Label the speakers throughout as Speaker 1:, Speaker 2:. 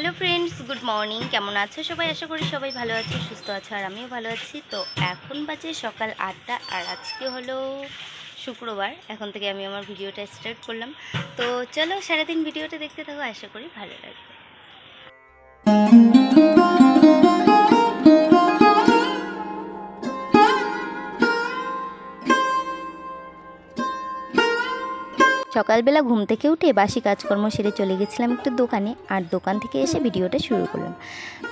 Speaker 1: Hello friends good morning কেমন আছো সবাই? আশা করি সবাই ভালো আছো, সুস্থ আছো, আর আমিও ভালো আছি। তো এখন বাজে সকাল আটটা, আর আজকে হলো শুক্রবার। এখন থেকে আমি আমার ভিডিওটা স্টার্ট করলাম। তো চলো সারাদিন ভিডিওটা দেখতে থাকো, আশা করি ভালো লাগবে। সকালবেলা ঘুম থেকে উঠে বাসি কাজকর্ম সেরে চলে গেছিলাম একটু দোকানে আর দোকান থেকে এসে ভিডিওটা শুরু করলাম।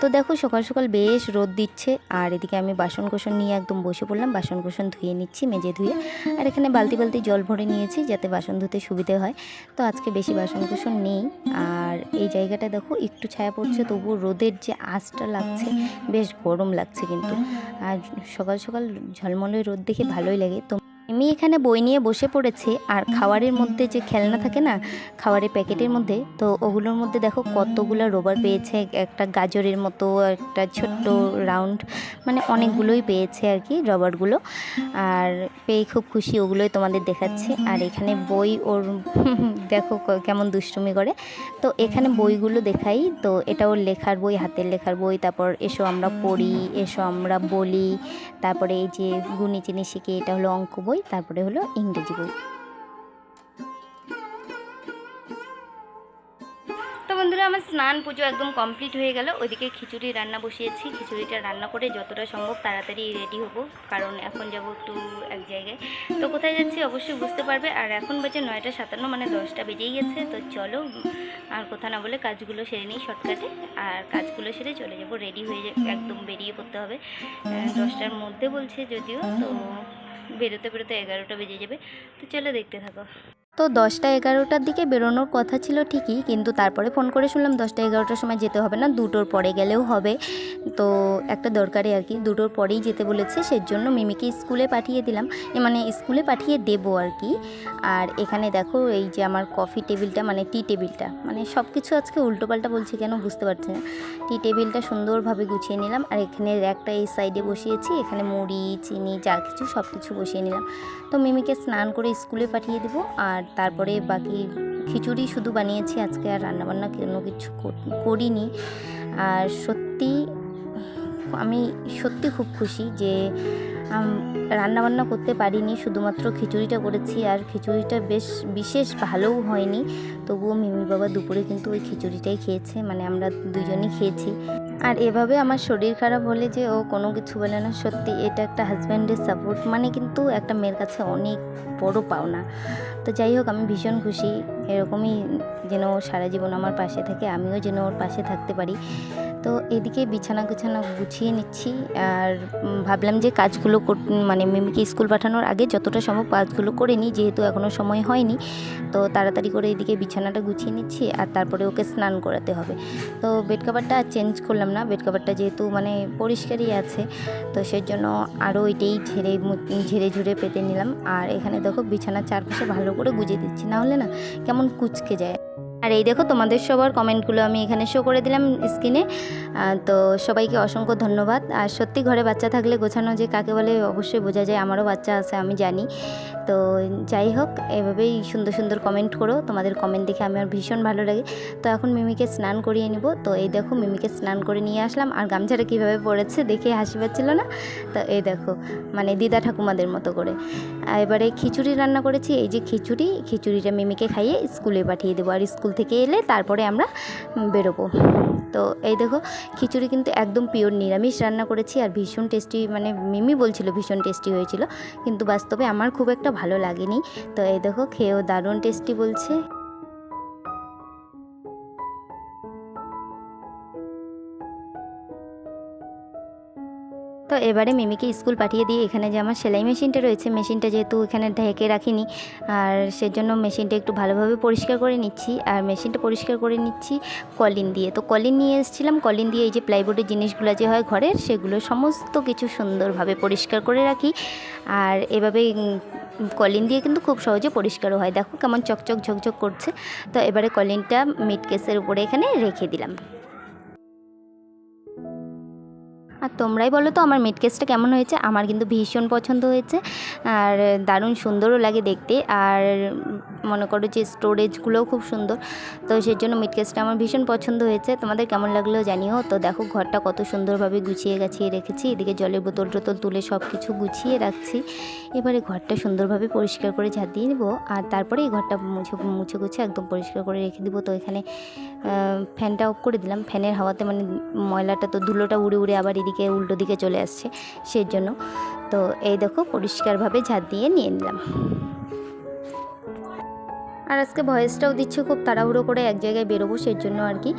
Speaker 1: তো দেখো সকাল সকাল বেশ রোদ দিচ্ছে আর এদিকে আমি বাসন কোসন নিয়ে একদম বসে পড়লাম বাসন কোসন ধুয়ে নিচ্ছি, মেজে ধুয়ে। আর এখানে বালতি বালতি জল ভরে নিয়েছি যাতে বাসন ধুতে সুবিধে হয়। তো আজকে বেশি বাসন কোসন নেই আর এই জায়গাটা দেখো একটু ছায়া পড়ছে, তবুও রোদের যে আঁচটা লাগছে বেশ গরম লাগছে কিন্তু। আর সকাল সকাল ঝলমলে রোদ দেখে ভালোই লাগে। তো আমি এখানে বই নিয়ে বসে পড়েছি, আর খাবারের মধ্যে যে খেলনা থাকে না খাবারের প্যাকেটের মধ্যে, তো ওগুলোর মধ্যে দেখো কতগুলো রবার পেয়েছে, একটা গাজরের মতো, একটা ছোট্ট রাউন্ড মানে অনেকগুলোই পেয়েছে আর কি রবারগুলো। আর পেয়ে খুব খুশি, ওগুলোই তোমাদের দেখাচ্ছে। আর এখানে বই ওর দেখো কেমন দুষ্টুমি করে। তো এখানে বইগুলো দেখাই, তো এটা ওর লেখার বই, হাতের লেখার বই, তারপর এসো আমরা পড়ি, এসো আমরা বলি, তারপরে এই যে গুণি চিনি শিখি, এটা হলো অঙ্ক বই। তারপরে হলো ইংরেজি বই। বন্ধুরা, আমার স্নান পুজো একদম কমপ্লিট হয়ে গেল। ওইদিকে খিচুড়ি রান্না বসিয়েছি। খিচুড়িটা রান্না করে যতটা সম্ভব তাড়াতাড়ি রেডি হব, কারণ এখন যাব একটু এক জায়গায়। তো কোথায় যাচ্ছি অবশ্যই বুঝতে পারবে। আর এখন বাজে নয়টা সাতান্ন মানে দশটা বেজেই গেছে। তো চলো, আর কথা না বলে কাজগুলো সেরে নিই শর্টকাটে। আর কাজগুলো সেরে চলে যাব। রেডি হয়ে একদম বেরিয়ে পড়তে হবে। দশটার মধ্যে বলছে যদিও, তো বেরোতে বেরোতে এগারোটা বেজে যাবে। তো চলো দেখতে থাকো। তো দশটা এগারোটার দিকে বেরোনোর কথা ছিল ঠিকই, কিন্তু তারপরে ফোন করে শুনলাম দশটা এগারোটার সময় যেতে হবে না, দুটোর পরে গেলেও হবে। তো একটা দরকারে আর কি, দুটোর পরেই যেতে বলেছে, সেজন্য মিমিকে স্কুলে পাঠিয়ে দিলাম। মানে স্কুলে পাঠিয়ে দেবো আর কি। আর এখানে দেখো এই যে আমার কফি টেবিলটা মানে টি টেবিলটা মানে সব কিছু আজকে উল্টোপাল্টা বলছি কেন বুঝতে পারছি না। টি টেবিলটা সুন্দরভাবে গুছিয়ে নিলাম, আর এখানে র্যাকটা এই সাইডে বসিয়েছি, এখানে মুড়ি, চিনি, যা কিছু সব কিছু বসিয়ে নিলাম। তো মিমিকে স্নান করে স্কুলে পাঠিয়ে দেবো, আর তারপরে বাকি খিচুড়ি শুধু বানিয়েছি, আজকে আর রান্নাবান্না কোনো কিছু করিনি। আর সত্যি, আমি সত্যি খুব খুশি যে রান্নাবান্না করতে পারিনি, শুধুমাত্র খিচুড়িটা করেছি আর খিচুড়িটা বেশ বিশেষ ভালোও হয়নি। তবুও মিমি বাবা দুপুরে কিন্তু ওই খিচুড়িটাই খেয়েছে মানে আমরা দুজনই খেয়েছি। আর এভাবে আমার শরীর খারাপ হলে যে ও কোনো কিছু বলে না, সত্যি এটা একটা হাজব্যান্ডের সাপোর্ট মানে কিন্তু একটা মেয়ের কাছে অনেক বড় পাওনা। তো যাই হোক, আমি ভীষণ খুশি, এরকমই যেন সারা জীবন আমার পাশে থাকে, আমিও যেন ওর পাশে থাকতে পারি। তো এদিকে বিছানা গুছানা গুছিয়ে নিচ্ছি। আর ভাবলাম যে কাজগুলো মানে মিমিকে স্কুল পাঠানোর আগে যতটা সম্ভব কাজগুলো করে নিই, যেহেতু এখনও সময় হয়নি। তো তাড়াতাড়ি করে এদিকে বিছানাটা গুছিয়ে নিচ্ছি, আর তারপরে ওকে স্নান করাতে হবে। তো বেড কাভারটা আর চেঞ্জ করলাম না। বেড কাভারটা যেহেতু মানে পরিষ্কারই আছে, তো সেই জন্য আরও এটাই ঝেড়ে ঝেড়ে ঝুড়ে পেতে নিলাম। আর এখানে দেখো বিছানার চারপাশে ভালো করে গুজিয়ে দিচ্ছি। না হলে না কেমন কুচকে যায়। আর এই দেখো তোমাদের সবার কমেন্টগুলো আমি এখানে শো করে দিলাম স্ক্রিনে তো সবাইকে অসংখ্য ধন্যবাদ। আর সত্যি ঘরে বাচ্চা থাকলে গোছানো যে কাকে বলে অবশ্যই বোঝা যায়, আমারও বাচ্চা আছে, আমি জানি। তো যাই হোক, এভাবেই সুন্দর সুন্দর কমেন্ট করো। তোমাদের কমেন্ট দেখে আমার ভীষণ ভালো লাগে। তো এখন মিমিকে স্নান করিয়ে নিব। তো এই দেখো মিমিকে স্নান করে নিয়ে আসলাম। আর গামছাটা কীভাবে পড়েছে দেখে হাসি পাচ্ছিল না? তো এই দেখো মানে দিদা ঠাকুমাদের মতো করে। এবারে খিচুড়ি রান্না করেছি। এই যে খিচুড়ি, খিচুড়িটা মিমিকে খাইয়ে স্কুলে পাঠিয়ে দেবো। আর স্কুল থেকে এলে তারপরে আমরা বেরোবো। তো এই দেখো, খিচুড়ি কিন্তু একদম পিওর নিরামিষ রান্না করেছি আর ভীষণ টেস্টি মানে মিমি বলছিল ভীষণ টেস্টি হয়েছিল, কিন্তু বাস্তবে আমার খুব একটা ভালো লাগেনি। তো এই দেখো, খেয়েও দারুণ টেস্টি বলছে। তো এবারে মিমিকে স্কুল পাঠিয়ে দিয়ে এখানে যে আমার সেলাই মেশিনটা রয়েছে, মেশিনটা যেহেতু এখানে ঢেকে রাখিনি, আর সেজন্য মেশিনটা একটু ভালোভাবে পরিষ্কার করে নিচ্ছি। আর মেশিনটা পরিষ্কার করে নিচ্ছি কলিন দিয়ে। তো কলিন নিয়ে এসেছিলাম, কলিন দিয়ে এই যে প্লাইবোর্ডের জিনিসগুলো যে হয় ঘরের, সেগুলো সমস্ত কিছু সুন্দরভাবে পরিষ্কার করে রাখি। আর এভাবে কলিন দিয়ে কিন্তু খুব সহজে পরিষ্কারও হয়। দেখো কেমন চকচক ঝকঝক করছে। তো এবারে কলিনটা মিট কেসের উপরে এখানে রেখে দিলাম। আর তোমরাই বলো তো আমার মেট কেসটা কেমন হয়েছে? আমার কিন্তু ভীষণ পছন্দ হয়েছে আর দারুণ সুন্দরও লাগে দেখতে। আর মনে করো যে স্টোরেজগুলোও খুব সুন্দর। তো সেই জন্য মিট কেসটা আমার ভীষণ পছন্দ হয়েছে। তোমাদের কেমন লাগল জানিও। তো দেখো, ঘরটা কত সুন্দরভাবে গুছিয়ে গাছিয়ে রেখেছি। এদিকে জলের বোতল টোতল তুলে সব কিছু গুছিয়ে রাখছি। এবারে ঘরটা সুন্দরভাবে পরিষ্কার করে ঝাঁট দিয়ে নেব। আর তারপরে এই ঘরটা মুছে মুছে গুছে একদম পরিষ্কার করে রেখে দিব। তো এখানে ফ্যানটা অফ করে দিলাম। ফ্যানের হাওয়াতে মানে ময়লাটা তো ধুলোটা উড়ে উড়ে আবার এদিকে উল্টো দিকে চলে আসছে। সেই জন্য তো এই দেখো, পরিষ্কারভাবে ঝাঁট দিয়ে নিয়ে নিলাম। আর আজকে ভয়েসটাও দিচ্ছে খুব তাড়াহুড়ো করে এক জায়গায় বেরোবো সেই জন্য আর কি।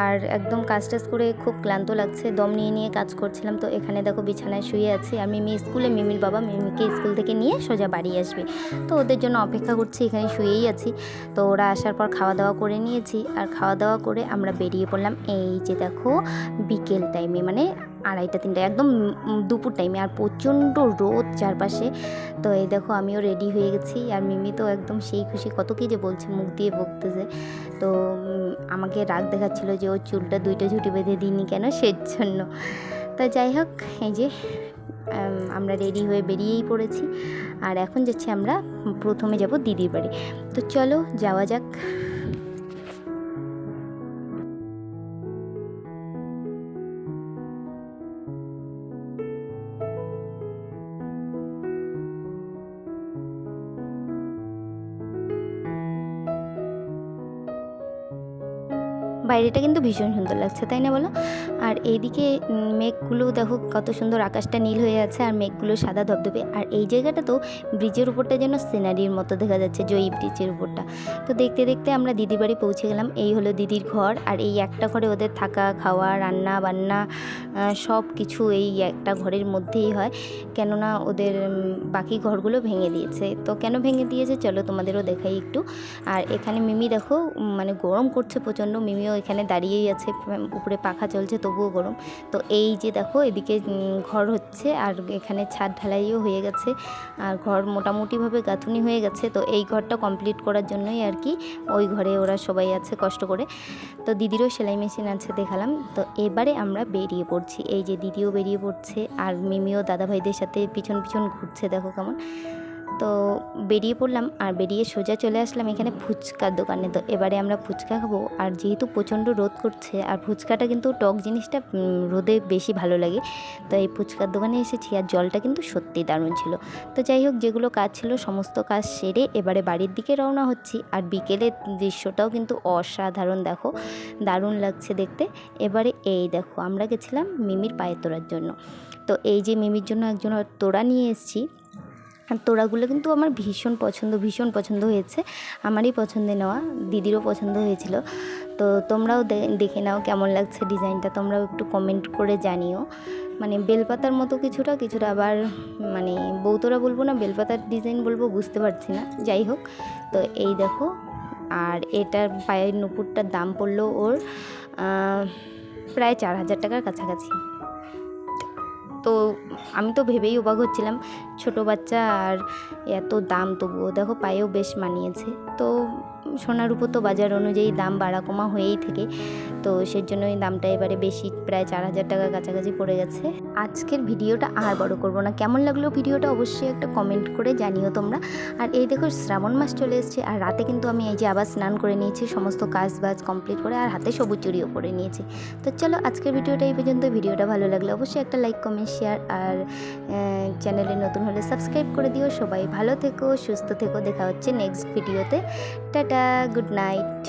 Speaker 1: আর একদম কাজ টাজ করে খুব ক্লান্ত লাগছে, দম নিয়ে নিয়ে কাজ করছিলাম। তো এখানে দেখো বিছানায় শুয়ে আছি। আর মিমি স্কুলে, মিমির বাবা মিমিকে স্কুল থেকে নিয়ে সোজা বাড়ি আসবে। তো ওদের জন্য অপেক্ষা করছি, এখানে শুয়েই আছি। তো ওরা আসার পর খাওয়া দাওয়া করে নিয়েছি। আর খাওয়া দাওয়া করে আমরা বেরিয়ে পড়লাম এই যে দেখো বিকেল টাইমে মানে আড়াইটা, তিনটা, একদম দুপুর টাইমে আর প্রচণ্ড রোদ চারপাশে। তো এই দেখো, আমিও রেডি হয়ে গেছি আর মিমি তো একদম সেই খুশি। কত কী যে বলছে, মুখ দিয়ে বকতেছে। তো আমাকে রাগ দেখাচ্ছিলো যে ওর চুলটা দুইটা ঝুটি বেঁধে দিইনি কেন সেই জন্য তো যাই হোক, এই যে আমরা রেডি হয়ে বেরিয়েই পড়েছি। আর এখন যাচ্ছি আমরা, প্রথমে যাব দিদির বাড়ি। তো চলো, যাওয়া যাক। বাইরেটা কিন্তু ভীষণ সুন্দর লাগছে, তাই না বলো? আর এইদিকে মেঘগুলো দেখো কত সুন্দর আকাশটা নীল হয়ে আছে আর মেঘগুলো সাদা ধবধবে। আর এই জায়গাটা তো ব্রিজের উপরটা যেন সিনারির মতো দেখা যাচ্ছে, জয়ী ব্রিজের উপরটা। তো দেখতে দেখতে আমরা দিদির বাড়ি পৌঁছে গেলাম, এই হলো দিদির ঘর। আর এই একটা ঘরে ওদের থাকা, খাওয়া, রান্না, বান্না সব কিছু এই একটা ঘরের মধ্যেই হয়। কেননা ওদের বাকি ঘরগুলো ভেঙে দিয়েছে। তো কেন ভেঙে দিয়েছে? চলো তোমাদেরও দেখাই একটু। আর এখানে মিমি দেখো মানে গরম করছে প্রচণ্ড। মিমিও এখানে দাঁড়িয়েই আছে উপরে পাখা চলছে, তবুও গরম। তো এই যে দেখো, এদিকে ঘর হচ্ছে, আর এখানে ছাদ ঢালাইও হয়ে গেছে, আর ঘর মোটামুটিভাবে গাঁথুনি হয়ে গেছে। তো এই ঘরটা কমপ্লিট করার জন্যই আর কি, ওই ঘরে ওরা সবাই আছে কষ্ট করে। তো দিদিরও সেলাই মেশিন আছে দেখালাম। তো এবারে আমরা বেরিয়ে পড়ছি। এই যে দিদিও বেরিয়ে পড়ছে, আর মিমিও দাদাভাইদের সাথে পিছন পিছন ঘুরছে, দেখো কেমন। তো বেরিয়ে পড়লাম আর বেরিয়ে সোজা চলে আসলাম এখানে ফুচকার দোকানে। তো এবারে আমরা ফুচকা খাব। আর যেহেতু প্রচণ্ড রোদ করছে, আর ফুচকাটা কিন্তু টক জিনিসটা রোদে বেশি ভালো লাগে। তো এই ফুচকার দোকানে এসেছি আর জলটা কিন্তু সত্যি দারুণ ছিল। তো যাই হোক, যেগুলো কাজ ছিল সমস্ত কাজ সেরে এবারে বাড়ির দিকে রওনা হচ্ছি। আর বিকেলের দৃশ্যটাও কিন্তু অসাধারণ, দেখো। দারুণ লাগছে দেখতে। এবারে এই দেখো, আমরা গেছিলাম মিমির পায়ে তোড়ার জন্য। তো এই যে মিমির জন্য একজন তোড়া নিয়ে এসেছি আর তোড়াগুলো কিন্তু আমার ভীষণ পছন্দ ভীষণ পছন্দ হয়েছে। আমারই পছন্দে নেওয়া, দিদিরও পছন্দ হয়েছিল। তো তোমরাও দেখে নাও কেমন লাগছে ডিজাইনটা, তোমরাও একটু কমেন্ট করে জানিও। মানে বেলপাতার মতো কিছুটা কিছুটা আবার মানে বৌতরা বলব না, বেলপাতার ডিজাইন বলব, বুঝতে পারছি না। যাই হোক, তো এই দেখো, আর এটার পায়ের নুপুরটার দাম পড়ল ওর প্রায় চার হাজার টাকার কাছাকাছি। তো আমি তো ভেবেই অবাক হচ্ছিলাম, ছোট বাচ্চা আর এত দাম তবুও। দেখো পায়েও বেশ মানিয়েছে। তো সোনার উপর তো বাজার অনুযায়ী দাম বাড়া কমা হয়েই থাকে। তো সেই জন্য এই দামটা এবারে বেশি, প্রায় চার হাজার টাকা কাছাকাছি পড়ে গেছে আজকের ভিডিওটা আর বড় করব না। কেমন লাগল ভিডিওটা অবশ্যই একটা কমেন্ট করে জানিও তোমরা। আর এই দেখো শ্রাবণ মাস চলে এসেছে, আর রাতে কিন্তু আমি এই যে আবার স্নান করে নিয়েছি, সমস্ত কাজ বাজ কমপ্লিট করে, আর হাতে সবুজ চুরিও পরে নিয়েছি। তো চলো আজকের ভিডিওটা এই পর্যন্ত। ভিডিওটা ভালো লাগলে অবশ্যই একটা লাইক কমেন্ট শেয়ার আর চ্যানেলে নতুন হলে সাবস্ক্রাইব করে দিও। সবাই ভালো থেকো, সুস্থ থেকো। দেখা হচ্ছে নেক্সট ভিডিওতে টাটা গুড নাইট